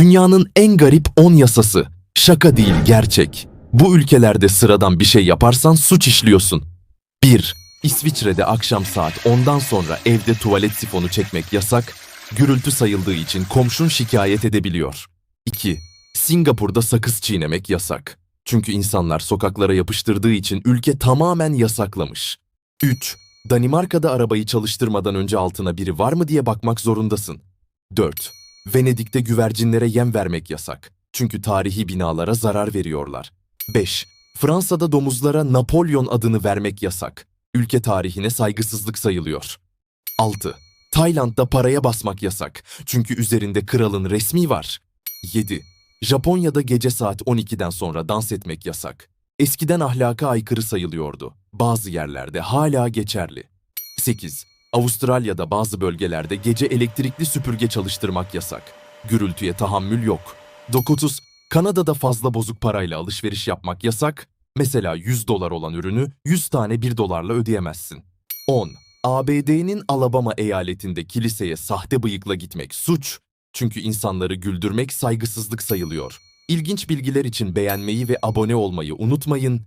Dünyanın en garip 10 yasası. Şaka değil gerçek. Bu ülkelerde sıradan bir şey yaparsan suç işliyorsun. 1. İsviçre'de akşam saat 10'dan sonra evde tuvalet sifonu çekmek yasak, gürültü sayıldığı için komşun şikayet edebiliyor. 2. Singapur'da sakız çiğnemek yasak. Çünkü insanlar sokaklara yapıştırdığı için ülke tamamen yasaklamış. 3. Danimarka'da arabayı çalıştırmadan önce altına biri var mı diye bakmak zorundasın. 4. Venedik'te güvercinlere yem vermek yasak. Çünkü tarihi binalara zarar veriyorlar. 5. Fransa'da domuzlara Napolyon adını vermek yasak. Ülke tarihine saygısızlık sayılıyor. 6. Tayland'da paraya basmak yasak. Çünkü üzerinde kralın resmi var. 7. Japonya'da gece saat 12'den sonra dans etmek yasak. Eskiden ahlaka aykırı sayılıyordu. Bazı yerlerde hala geçerli. 8. Avustralya'da bazı bölgelerde gece elektrikli süpürge çalıştırmak yasak. Gürültüye tahammül yok. 9. Kanada'da fazla bozuk parayla alışveriş yapmak yasak. Mesela 100 dolar olan ürünü 100 tane 1 dolarla ödeyemezsin. 10. ABD'nin Alabama eyaletinde kiliseye sahte bıyıkla gitmek suç. Çünkü insanları güldürmek saygısızlık sayılıyor. İlginç bilgiler için beğenmeyi ve abone olmayı unutmayın.